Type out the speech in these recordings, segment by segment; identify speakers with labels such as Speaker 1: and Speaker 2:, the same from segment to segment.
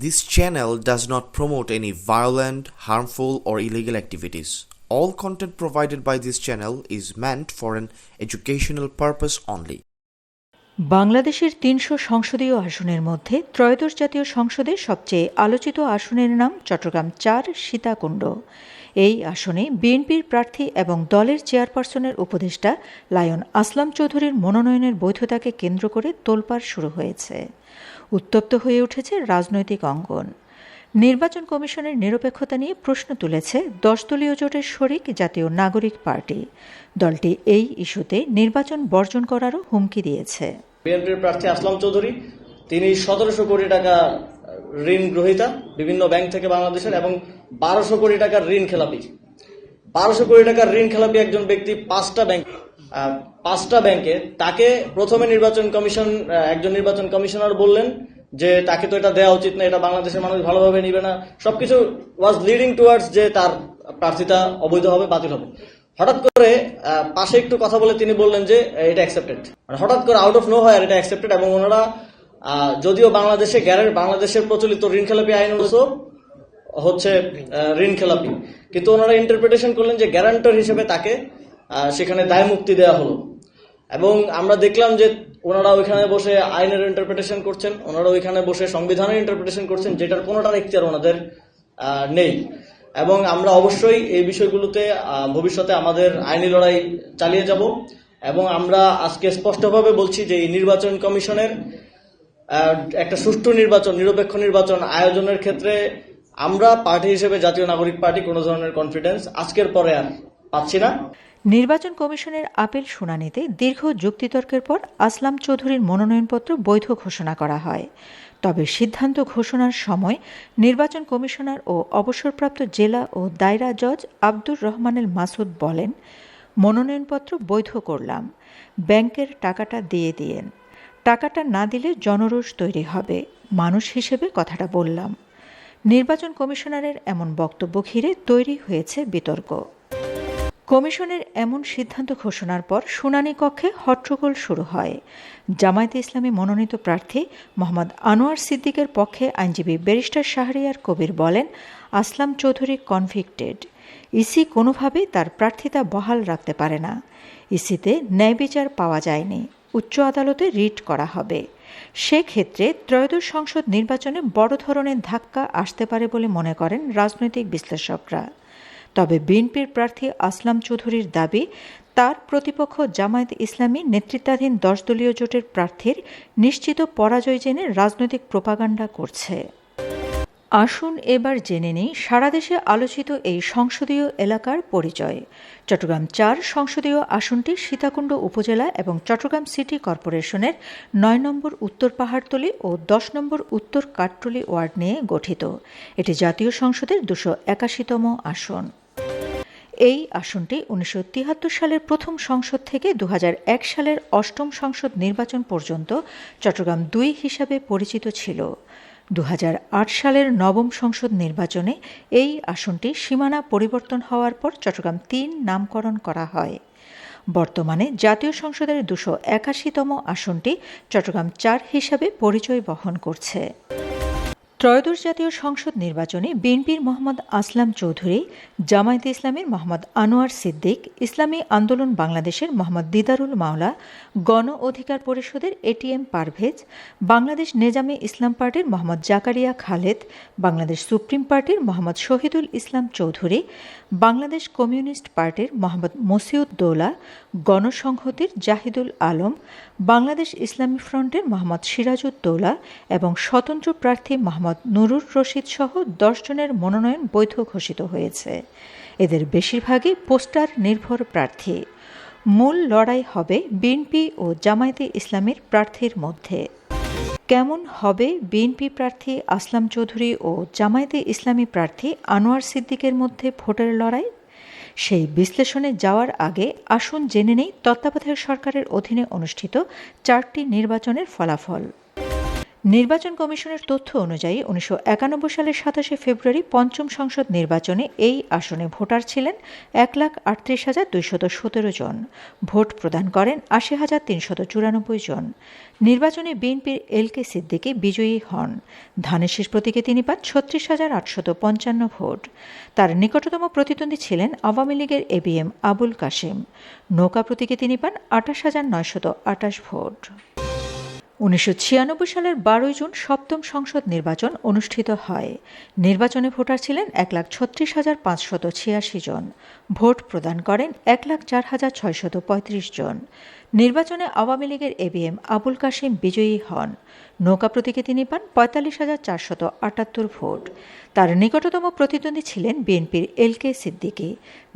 Speaker 1: This channel does not promote any violent, harmful, or illegal activities. All content provided by this channel is meant for an educational purpose only.
Speaker 2: বাংলাদেশের তিনশো সংসদীয় আসনের মধ্যে ত্রয়োদশ জাতীয় সংসদে সবচেয়ে আলোচিত আসনের নাম চট্টগ্রাম চার সীতাকুণ্ড এই আসনে বিএনপির প্রার্থী এবং দলের চেয়ারপারসনের উপদেষ্টা লায়ন আসলাম চৌধুরীর মনোনয়নের বৈধতাকে কেন্দ্র করে তোলপাড় শুরু হয়েছে। উত্তপ্ত হয়ে উঠেছে রাজনৈতিক অঙ্গন। নির্বাচন কমিশনের নিরপেক্ষতা নিয়ে প্রশ্ন তুলেছে দলীয় জোটের শরিক জাতীয় নাগরিক পার্টি। দলটি এই ইস্যুতে নির্বাচন বর্জন করারও হুমকি দিয়েছে।
Speaker 3: বিএনপির প্রার্থী আসলাম চৌধুরী, তিনি সতেরোশো কোটি টাকা ঋণ গ্রহীতা বিভিন্ন ব্যাংক থেকে বাংলাদেশের এবং বারোশো কোটি টাকার ঋণ খেলাপি। বারোশো কোটি টাকার ঋণ খেলাপি একজন ব্যক্তি পাঁচটা ব্যাংক পাঁচটা ব্যাংকে। তাকে প্রথমে নির্বাচন কমিশন একজন নির্বাচন কমিশনার বললেন যে তাকে তো এটা দেওয়া উচিত না, এটা বাংলাদেশের মানুষ ভালোভাবে নিবে না। সবকিছু ওয়াজ লিডিং টুয়ার্ডস যে তার প্রার্থিতা অবৈধ হবে, বাতিল হবে। হঠাৎ করে পাশে একটু কথা বলে তিনি বললেন যে, এটা অ্যাকসেপ্টেড হঠাৎ করে আউট অফ নো হয় এটা অ্যাকসেপ্টেড এবং ওনারা যদিও বাংলাদেশে গ্যারের, বাংলাদেশের প্রচলিত ঋণ খেলাপি আইন হচ্ছে ঋণ খেলাপি। কিন্তু ওনারা ইন্টারপ্রিটেশন করলেন যে গ্যারান্টর হিসেবে তাকে সেখানে দায় মুক্তি দেওয়া হলো। এবং আমরা দেখলাম যে ওনারা ওইখানে বসে আইনের ইন্টারপ্রিটেশন করছেন, ওনারা ওইখানে বসে সংবিধানের ইন্টারপ্রিটেশন করছেন, যেটার কোনোটার এখতিয়ার ওনাদের নেই। এবং আমরা অবশ্যই এই বিষয়গুলোতে ভবিষ্যতে আমাদের আইনি লড়াই চালিয়ে যাব। এবং আমরা আজকে স্পষ্টভাবে বলছি যে এই নির্বাচন কমিশনের একটা সুষ্ঠু নির্বাচন, নিরপেক্ষ নির্বাচন আয়োজনের ক্ষেত্রে আমরা পার্টি হিসেবে, জাতীয় নাগরিক পার্টি, কোনো ধরনের কনফিডেন্স আজকের পরে আর পাচ্ছি না।
Speaker 2: নির্বাচন কমিশনের আপিল শুনানিতে দীর্ঘ যুক্তিতর্কের পর আসলাম চৌধুরীর মনোনয়নপত্র বৈধ ঘোষণা করা হয়। তবে সিদ্ধান্ত ঘোষণার সময় নির্বাচন কমিশনার ও অবসরপ্রাপ্ত জেলা ও দায়রা জজ আব্দুর রহমানের মাসুদ বলেন, মনোনয়নপত্র বৈধ করলাম। ব্যাংকের টাকাটা দিয়ে দিয়েন। টাকাটা না দিলে জনরোষ তৈরি হবে, মানুষ হিসেবে কথাটা বললাম। নির্বাচন কমিশনারের এমন বক্তব্য ঘিরে তৈরি হয়েছে বিতর্ক। কমিশনের এমন সিদ্ধান্ত ঘোষণার পর শুনানি কক্ষে হট্টগোল শুরু হয়। জামায়াতে ইসলামী মনোনীত প্রার্থী মোহাম্মদ আনোয়ার সিদ্দিকের পক্ষে আইনজীবী ব্যারিস্টার শাহরিয়ার কবির বলেন, আসলাম চৌধুরী কনভিক্টেড। ইসি কোনোভাবেই তার প্রার্থিতা বহাল রাখতে পারে না। ইসিতে ন্যায় বিচার পাওয়া যায়নি। উচ্চ আদালতে রিট করা হবে। সেক্ষেত্রে ত্রয়োদশ সংসদ নির্বাচনে বড় ধরনের ধাক্কা আসতে পারে বলে মনে করেন রাজনৈতিক বিশ্লেষকরা। তবে বিএনপির প্রার্থী আসলাম চৌধুরীর দাবি, তার প্রতিপক্ষ জামায়াত ইসলামী নেতৃত্বাধীন দশ দলীয় জোটের প্রার্থীর নিশ্চিত পরাজয় জেনে রাজনৈতিক প্রোপাগান্ডা করছে। আসুন এবার জেনে নিই সারা দেশে আলোচিত এই সংসদীয় এলাকার পরিচয়। চট্টগ্রাম চার সংসদীয় আসনটি সীতাকুণ্ড উপজেলা এবং চট্টগ্রাম সিটি কর্পোরেশনের নয় নম্বর উত্তর পাহাড়তলি ও দশ নম্বর উত্তর কাঠটলি ওয়ার্ড নিয়ে গঠিত। এটি জাতীয় সংসদের দুশো একাশিতম আসন। এই আসনটি উনিশশো তিয়াত্তর সালের প্রথম সংসদ থেকে দু হাজার এক সালের অষ্টম সংসদ নির্বাচন পর্যন্ত চট্টগ্রাম দুই হিসাবে পরিচিত ছিল। দু হাজার আট সালের নবম সংসদ নির্বাচনে এই আসনটি সীমানা পরিবর্তন হওয়ার পর চট্টগ্রাম তিন নামকরণ করা হয়। বর্তমানে জাতীয় সংসদের দুশো একাশিতম আসনটি চট্টগ্রাম চার হিসাবে পরিচয় বহন করছে। ত্রয়োদশ জাতীয় সংসদ নির্বাচনে বিএনপির মোহাম্মদ আসলাম চৌধুরী, জামায়াতে ইসলামের মোহাম্মদ আনোয়ার সিদ্দিক, ইসলামী আন্দোলন বাংলাদেশের মোহাম্মদ দিদারুল মাওলা, গণ অধিকার পরিষদের এটিএম পারভেজ, বাংলাদেশ নেজামে ইসলাম পার্টির মোহাম্মদ জাকারিয়া খালেদ, বাংলাদেশ সুপ্রিম পার্টির মোহাম্মদ শহীদুল ইসলাম চৌধুরী, বাংলাদেশ কমিউনিস্ট পার্টির মোহাম্মদ মসিউদ্দৌলা, গণসংহতির জাহিদুল আলম, বাংলাদেশ ইসলামী ফ্রন্টের মোহাম্মদ সিরাজউদ্দৌলা এবং স্বতন্ত্র প্রার্থী মোহাম্মদ নুরুর রশিদ সহ দশ জনের মনোনয়ন বৈধ ঘোষিত হয়েছে। এদের বেশিরভাগই পোস্টার নির্ভর প্রার্থী। মূল লড়াই হবে বিএনপি ও জামায়াতে ইসলামের প্রার্থীর মধ্যে। কেমন হবে বিএনপি প্রার্থী আসলাম চৌধুরী ও জামায়াতে ইসলামী প্রার্থী আনোয়ার সিদ্দিকের মধ্যে ভোটের লড়াই? সেই বিশ্লেষণে যাওয়ার আগে আসুন জেনে নেই তত্ত্বাবধায়ক সরকারের অধীনে অনুষ্ঠিত চারটি নির্বাচনের ফলাফল। নির্বাচন কমিশনের তথ্য অনুযায়ী উনিশশো একানব্বই সালের সাতাশে ফেব্রুয়ারি পঞ্চম সংসদ নির্বাচনে এই আসনে ভোটার ছিলেন এক লাখ আটত্রিশ হাজার দুইশত সতেরো জন। ভোট প্রদান করেন আশি হাজার তিনশত চুরানব্বই জন। নির্বাচনে বিএনপির এল কে সিদ্দিকি বিজয়ী হন। ধানের শীষ প্রতীকে তিনি পান ছত্রিশ হাজার আটশত পঞ্চান্ন ভোট। তার নিকটতম প্রতিদ্বন্দ্বী ছিলেন আওয়ামী লীগের এবিএম আবুল কাশেম। নৌকা প্রতীকে তিনি পান আঠাশ হাজার নয়শত আটাশ ভোট। উনিশশো ছিয়ানব্বই সালের বারোই জুন সপ্তম সংসদ নির্বাচন অনুষ্ঠিত হয়। নির্বাচনে ভোটার ছিলেন এক লাখ ছত্রিশ হাজার পাঁচশত ছিয়াশি জন। ভোট প্রদান করেন এক লাখ চার হাজার ছয়শত পঁয়ত্রিশ জন। নির্বাচনে আওয়ামী লীগের এবিএম আবুল কাশিম বিজয়ী হন। নৌকা প্রতীকে তিনি পান পঁয়তাল্লিশ হাজার চারশত আটাত্তর ভোট। তার নিকটতম প্রতিদ্বন্দ্বী ছিলেন বিএনপির এল কে সিদ্দিকী।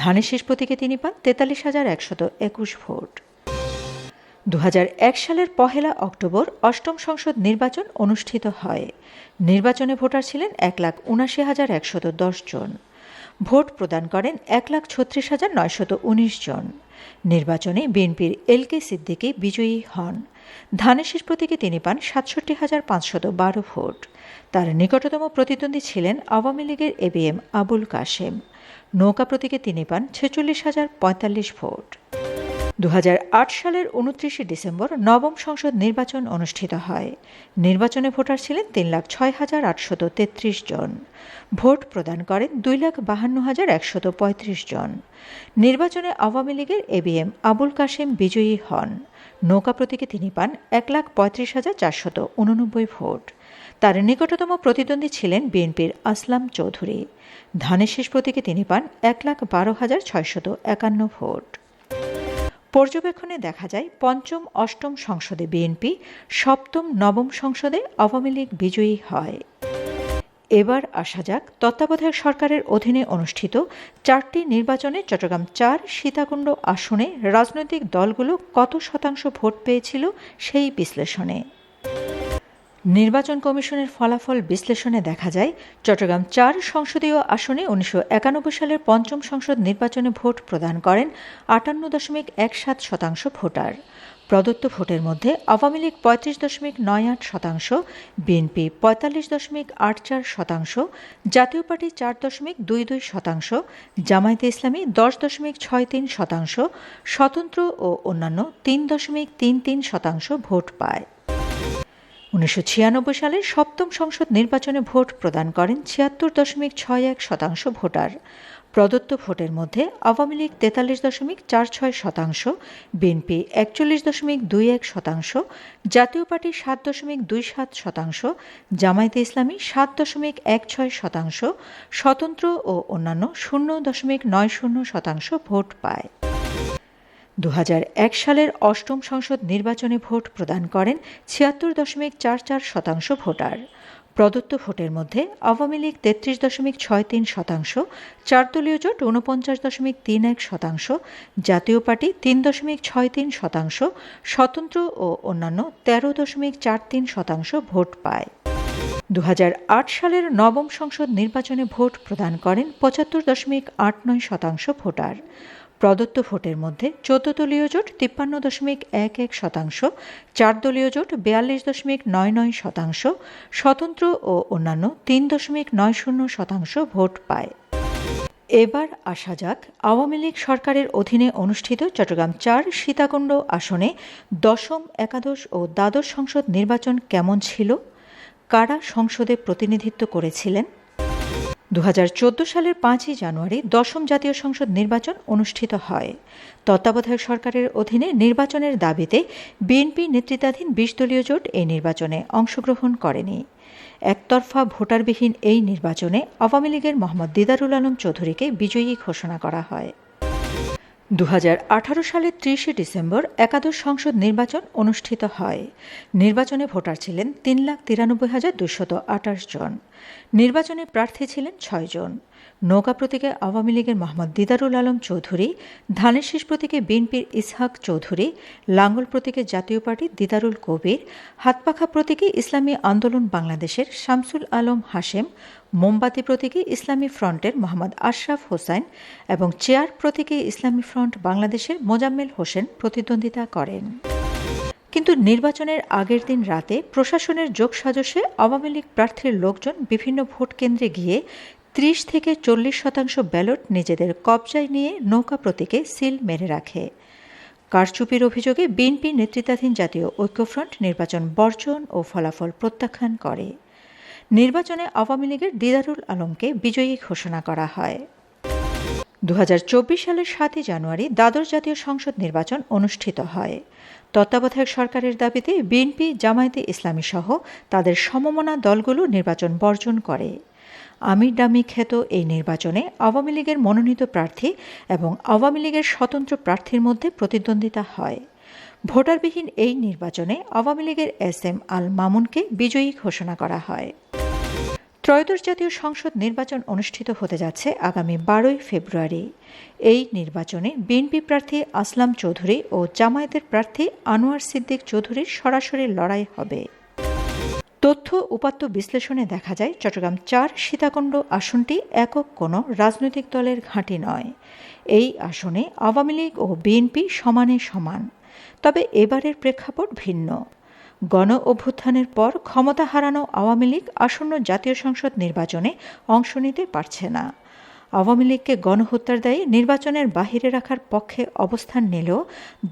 Speaker 2: ধানের শেষ প্রতীকে তিনি পান তেতাল্লিশ হাজার একশত একুশ ভোট। দু হাজার এক সালের পহেলা অক্টোবর অষ্টম সংসদ নির্বাচন অনুষ্ঠিত হয়। নির্বাচনে ভোটার ছিলেন এক লাখ উনাশি হাজার একশত দশ জন। ভোট প্রদান করেন এক লাখ ছত্রিশ হাজার নয়শত উনিশ জন। নির্বাচনে বিএনপির এল কে সিদ্দিকী বিজয়ী হন। ধানের শেষ প্রতীকে তিনি পান সাতষট্টি হাজার পাঁচশত বারো ভোট। তার নিকটতম প্রতিদ্বন্দ্বী ছিলেন আওয়ামী লীগের এবিএম আবুল কাশেম। নৌকা প্রতীকে তিনি পান ছেচল্লিশ হাজার পঁয়তাল্লিশ ভোট। দু হাজার আট সালের উনত্রিশে ডিসেম্বর নবম সংসদ নির্বাচন অনুষ্ঠিত হয়। নির্বাচনে ভোটার ছিলেন তিন লাখ ছয় হাজার আটশত তেত্রিশ জন। ভোট প্রদান করেন দুই লাখ বাহান্ন হাজার একশত পঁয়ত্রিশ জন। নির্বাচনে আওয়ামী লীগের এবিএম আবুল কাশেম বিজয়ী হন। নৌকা প্রতীকে তিনি পান এক লাখ পঁয়ত্রিশ হাজার চারশত উননব্বই ভোট। তার নিকটতম প্রতিদ্বন্দ্বী ছিলেন বিএনপির আসলাম চৌধুরী। ধানের শেষ প্রতীকে তিনি পান এক লাখ বারো হাজার ছয়শত একান্ন ভোট। পর্যবেক্ষণে দেখা যায়, পঞ্চম, অষ্টম সংসদে বিএনপি, সপ্তম, নবম সংসদে আওয়ামী লীগ বিজয়ী হয়। এবার আসা যাক, তত্ত্বাবধায়ক সরকারের অধীনে অনুষ্ঠিত চারটি নির্বাচনে চট্টগ্রাম চার, সীতাকুণ্ড আসনে রাজনৈতিক দলগুলো কত শতাংশ ভোট পেয়েছিল সেই বিশ্লেষণে। নির্বাচন কমিশনের ফলাফল বিশ্লেষণে দেখা যায়, চট্টগ্রাম চার সংসদীয় আসনে উনিশশো একানব্বই সালের পঞ্চম সংসদ নির্বাচনে ভোট প্রদান করেন আটান্ন দশমিক এক সাত শতাংশ ভোটার। প্রদত্ত ভোটের মধ্যে আওয়ামী লীগ পঁয়ত্রিশ দশমিক নয় আট শতাংশ, বিএনপি পঁয়তাল্লিশ দশমিক আট চার শতাংশ, জাতীয় পার্টি চার দশমিক দুই দুই শতাংশ, জামায়াতে ইসলামী দশ দশমিক ছয় তিন শতাংশ, স্বতন্ত্র ও অন্যান্য তিন দশমিক তিন তিন শতাংশ ভোট পায়। উনিশশো সালের সপ্তম সংসদ নির্বাচনে ভোট প্রদান করেন ছিয়াত্তর দশমিক ছয় এক শতাংশ ভোটার। প্রদত্ত ভোটের মধ্যে আওয়ামী লীগ তেতাল্লিশ দশমিক চার ছয় শতাংশ, বিএনপি একচল্লিশ দশমিক দুই এক শতাংশ, জাতীয় পার্টি সাত দশমিক দুই সাত শতাংশ, জামায়াতে ইসলামী সাত দশমিক এক ছয় শতাংশ, স্বতন্ত্র ও অন্যান্য শূন্য দশমিক নয় শূন্য শতাংশ ভোট পায়। দু হাজার এক সালের অষ্টম সংসদ নির্বাচনে ভোট প্রদান করেন ছিয়াত্তর দশমিক চার চার শতাংশ ভোটার। প্রদত্ত ভোটের মধ্যে আওয়ামী লীগ তেত্রিশ দশমিক ছয় তিন শতাংশ চার দলীয় জোট উনপঞ্চাশ দশমিক তিন এক শতাংশ, জাতীয় পার্টি তিন দশমিক ছয় তিন শতাংশ, স্বতন্ত্র ও অন্যান্য তেরো দশমিক চার তিন শতাংশ ভোট পায়। দু হাজার আট সালের নবম সংসদ নির্বাচনে ভোট প্রদান করেন পঁচাত্তর দশমিক আট নয় শতাংশ ভোটার। প্রদত্ত ভোটের মধ্যে চোদ্দ দলীয় জোট তিপ্পান্ন দশমিক এক এক শতাংশ চার দলীয় জোট বিয়াল্লিশ দশমিক নয় নয় শতাংশ, স্বতন্ত্র ও অন্যান্য তিন দশমিক নয় শূন্য শতাংশ ভোট পায়। এবার আসা যাক, আওয়ামী লীগ সরকারের অধীনে অনুষ্ঠিত চট্টগ্রাম চার সীতাকুণ্ড আসনে দশম, একাদশ ও দ্বাদশ সংসদ নির্বাচন কেমন ছিল? কারা সংসদে প্রতিনিধিত্ব করেছিলেন? দু হাজার চৌদ্দ সালের পাঁচই জানুয়ারি দশম জাতীয় সংসদ নির্বাচন অনুষ্ঠিত হয়। তত্ত্বাবধায়ক সরকারের অধীনে নির্বাচনের দাবিতে বিএনপি নেতৃত্বাধীন বিশ দলীয় জোট এই নির্বাচনে অংশগ্রহণ করেনি। একতরফা ভোটারবিহীন এই নির্বাচনে আওয়ামী লীগের মোহাম্মদ দিদারুল আলম চৌধুরীকে বিজয়ী ঘোষণা করা হয়। দু হাজার আঠারো সালের ত্রিশে ডিসেম্বর একাদশ সংসদ নির্বাচন অনুষ্ঠিত হয়। নির্বাচনে ভোটার ছিলেন তিন লাখ তিরানব্বই হাজার দুশত আঠাশ জন। নির্বাচনে প্রার্থী ছিলেন ছয়জন নৌকা প্রতীকে আওয়ামী লীগের মোহাম্মদ দিদারুল আলম চৌধুরী, ধানের শীষ প্রতীকে বিএনপির ইসহাক চৌধুরী, লাঙ্গল প্রতীকে জাতীয় পার্টি দিদারুল কবির, হাতপাখা প্রতীকে ইসলামী আন্দোলন বাংলাদেশের শামসুল আলম হাশেম, মোমবাতি প্রতীকে ইসলামী ফ্রন্টের মোহাম্মদ আশরাফ হোসাইন এবং চেয়ার প্রতীকে ইসলামী ফ্রন্ট বাংলাদেশের মোজাম্মেল হোসেন প্রতিদ্বন্দ্বিতা করেন। কিন্তু নির্বাচনের আগের দিন রাতে প্রশাসনের যোগসাজশে আওয়ামী লীগ প্রার্থীর লোকজন বিভিন্ন ভোট কেন্দ্রে গিয়ে ত্রিশ থেকে চল্লিশ শতাংশ ব্যালট নিজেদের কবজায় নিয়ে নৌকা প্রতীকে সিল মেরে রাখে। কারচুপির অভিযোগে বিএনপি নেতৃত্বাধীন জাতীয় ঐক্যফ্রন্ট নির্বাচন বর্জন ও ফলাফল প্রত্যাখ্যান করে। নির্বাচনে আওয়ামী লীগের দিদারুল আলমকে বিজয়ী ঘোষণা করা হয়। দু হাজার চব্বিশ সালের সাতই জানুয়ারি দ্বাদশ জাতীয় সংসদ নির্বাচন অনুষ্ঠিত হয়। তত্ত্বাবধায়ক সরকারের দাবিতে বিএনপি জামায়াতে ইসলামী সহ তাদের সমমনা দলগুলো নির্বাচন বর্জন করে। আমির ডামি খ্যাত এই নির্বাচনে আওয়ামী লীগের মনোনীত প্রার্থী এবং আওয়ামী লীগের স্বতন্ত্র প্রার্থীর মধ্যে প্রতিদ্বন্দ্বিতা হয়। ভোটারবিহীন এই নির্বাচনে আওয়ামী লীগের এস এম আল মামুনকে বিজয়ী ঘোষণা করা হয়। ত্রয়োদশ জাতীয় সংসদ নির্বাচন অনুষ্ঠিত হতে যাচ্ছে আগামী বারোই ফেব্রুয়ারি। এই নির্বাচনে বিএনপি প্রার্থী আসলাম চৌধুরী ও জামায়াতের প্রার্থী আনোয়ার সিদ্দিক চৌধুরীর সরাসরি লড়াই হবে। তথ্য উপাত্ত বিশ্লেষণে দেখা যায়, চট্টগ্রাম চার সীতাকুণ্ড আসনটি একক কোনো রাজনৈতিক দলের ঘাঁটি নয়। এই আসনে আওয়ামী লীগ ও বিএনপি সমানে সমান। তবে এবারের প্রেক্ষাপট ভিন্ন। গণ অভ্যুত্থানের পর ক্ষমতা হারানো আওয়ামী লীগ আসন্ন জাতীয় সংসদ নির্বাচনে অংশ নিতে পারছে না। আওয়ামী লীগকে গণহত্যার দায়ে নির্বাচনের বাহিরে রাখার পক্ষে অবস্থান নিলেও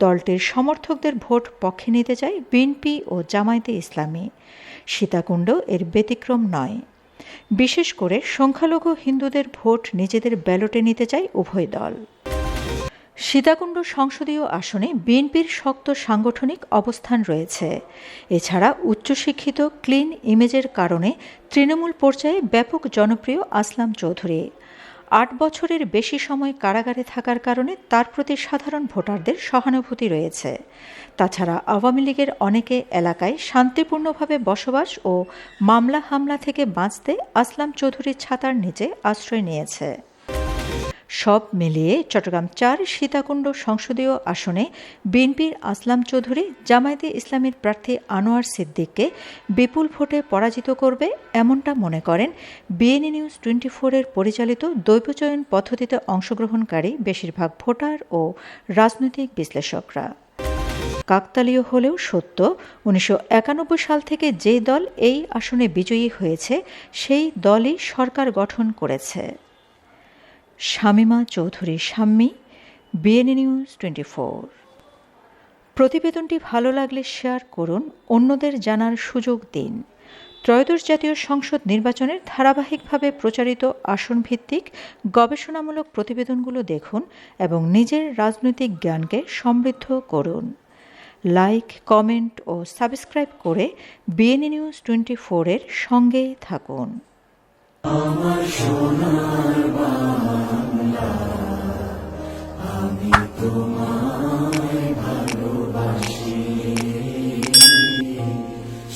Speaker 2: দলটির সমর্থকদের ভোট পক্ষে নিতে চায় বিএনপি ও জামায়াতে ইসলামী। সীতাকুণ্ড এর ব্যতিক্রম নয়। বিশেষ করে সংখ্যালঘু হিন্দুদের ভোট নিজেদের ব্যালটে নিতে চায় উভয় দল। সীতাকুণ্ড সংসদীয় আসনে বিএনপির শক্ত সাংগঠনিক অবস্থান রয়েছে। এছাড়া উচ্চশিক্ষিত, ক্লিন ইমেজের কারণে তৃণমূল পর্যায়ে ব্যাপক জনপ্রিয় আসলাম চৌধুরী। আট বছরের বেশি সময় কারাগারে থাকার কারণে তার প্রতি সাধারণ ভোটারদের সহানুভূতি রয়েছে। তাছাড়া আওয়ামী লীগের অনেকে এলাকায় শান্তিপূর্ণভাবে বসবাস ও মামলা হামলা থেকে বাঁচতে আসলাম চৌধুরীর ছাতার নিচে আশ্রয় নিয়েছে। সব মিলিয়ে চট্টগ্রাম চার সীতাকুণ্ড সংসদীয় আসনে বিএনপির আসলাম চৌধুরী, জামায়াতে ইসলামের প্রার্থী আনোয়ার সিদ্দিককে বিপুল ভোটে পরাজিত করবে এমনটা মনে করেন বিএনএ নিউজ টোয়েন্টি ফোরের পরিচালিত দৈবচয়ন পদ্ধতিতে অংশগ্রহণকারী বেশিরভাগ ভোটার ও রাজনৈতিক বিশ্লেষকরা। কাকতালীয় হলেও সত্য, উনিশশো একানব্বই সাল থেকে যে দল এই আসনে বিজয়ী হয়েছে, সেই দলই সরকার গঠন করেছে। Shamima Chowdhury Shammi BNA news twenty four প্রতিবেদনটি ভালো লাগলে শেয়ার করুন, অন্যদের জানার সুযোগ দিন। ত্রয়োদশ জাতীয় সংসদ নির্বাচনের ধারাবাহিকভাবে প্রচারিত আসনভিত্তিক, গবেষণামূলক প্রতিবেদনগুলো দেখুন এবং নিজের রাজনৈতিক জ্ঞানকে সমৃদ্ধ করুন। লাইক, কমেন্ট ও সাবস্ক্রাইব করে বিএনএ নিউজ টোয়েন্টি ফোরের সঙ্গে থাকুন।
Speaker 4: আমার সোনার বাংলা।